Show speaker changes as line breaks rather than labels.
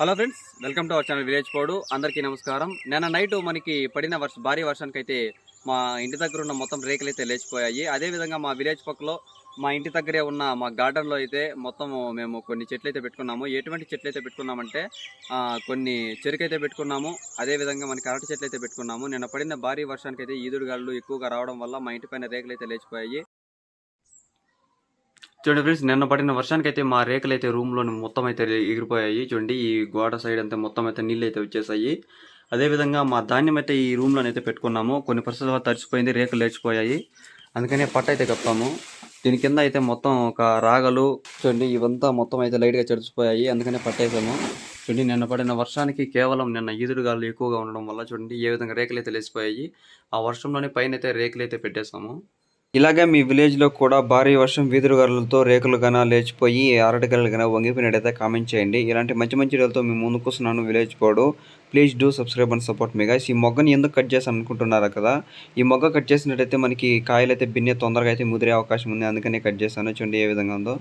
Hello friends welcome to our channel village Podu అందరికీ నమస్కారం. నిన్న నైట్ మనకి పడిన వర్ష భారీ వర్షానికి అయితే మా ఇంటి దగ్గర ఉన్న మొత్తం రేకులు అయితే లేచిపోయాయి. అదే విధంగా మా విలేజ్ పక్కలో మా ఇంటి దగ్గరే ఉన్న మా గార్డెన్లో అయితే మొత్తం మేము కొన్ని చెట్లు అయితే పెట్టుకున్నాము. ఎటువంటి చెట్లు అయితే పెట్టుకున్నామంటే కొన్ని చెరుకు అయితే పెట్టుకున్నాము. అదే విధంగా మనకి అరటి చెట్లు అయితే పెట్టుకున్నాము. నిన్న పడిన భారీ వర్షానికి అయితే ఈదురుగాళ్ళు ఎక్కువగా రావడం వల్ల మా ఇంటి పైన రేకులు అయితే లేచిపోయాయి. చూడండి ఫ్రెండ్స్ నిన్న పడిన వర్షానికి అయితే మా రేకులు అయితే రూమ్లోని మొత్తం అయితే ఎగిరిపోయాయి. చూడండి ఈ గోడ సైడ్ అంతా మొత్తం అయితే నీళ్ళు అయితే వచ్చేసాయి. అదేవిధంగా మా ధాన్యం అయితే ఈ రూమ్లోనైతే పెట్టుకున్నాము. కొన్ని పరిస్థితుల వల్ల తడిచిపోయింది రేకులు లేచిపోయాయి. అందుకనే పట్ట అయితే కప్పాము. దీని కింద అయితే మొత్తం ఒక రాగలు చూడండి ఇవంతా మొత్తం అయితే లైట్గా చెడిచిపోయాయి. అందుకనే పట్టేసాము చూడండి నిన్న పడిన వర్షానికి కేవలం నిన్న ఈదురుగాలు ఎక్కువగా ఉండడం వల్ల చూడండి ఏ విధంగా రేకులు అయితే లేచిపోయాయి. ఆ వర్షంలోనే పైన అయితే రేకులు అయితే పెట్టేసాము. ఇలాగే మీ విలేజ్లో కూడా భారీ వర్షం వీధురుగాలతో రేకులు గన లేచిపోయి అరటిగలు గన వంగిపోయినట్టయితే కామెంట్ చేయండి. ఇలాంటి మంచి మంచి వీడియోలతో మేము ముందుకు వస్తున్నాను village Podu please do subscribe and support me guys ఈ మొగ్గని ఎందుకు కట్ చేసి అనుకుంటున్నారా కదా? ఈ మొగ్గ కట్ చేసినట్టయితే మనకి కాయలు అయితే బిన్నె తొందరగా అయితే ముదిరే అవకాశం ఉంది. అందుకనే కట్ చేశాను. చూడండి ఏ విధంగా ఉందో.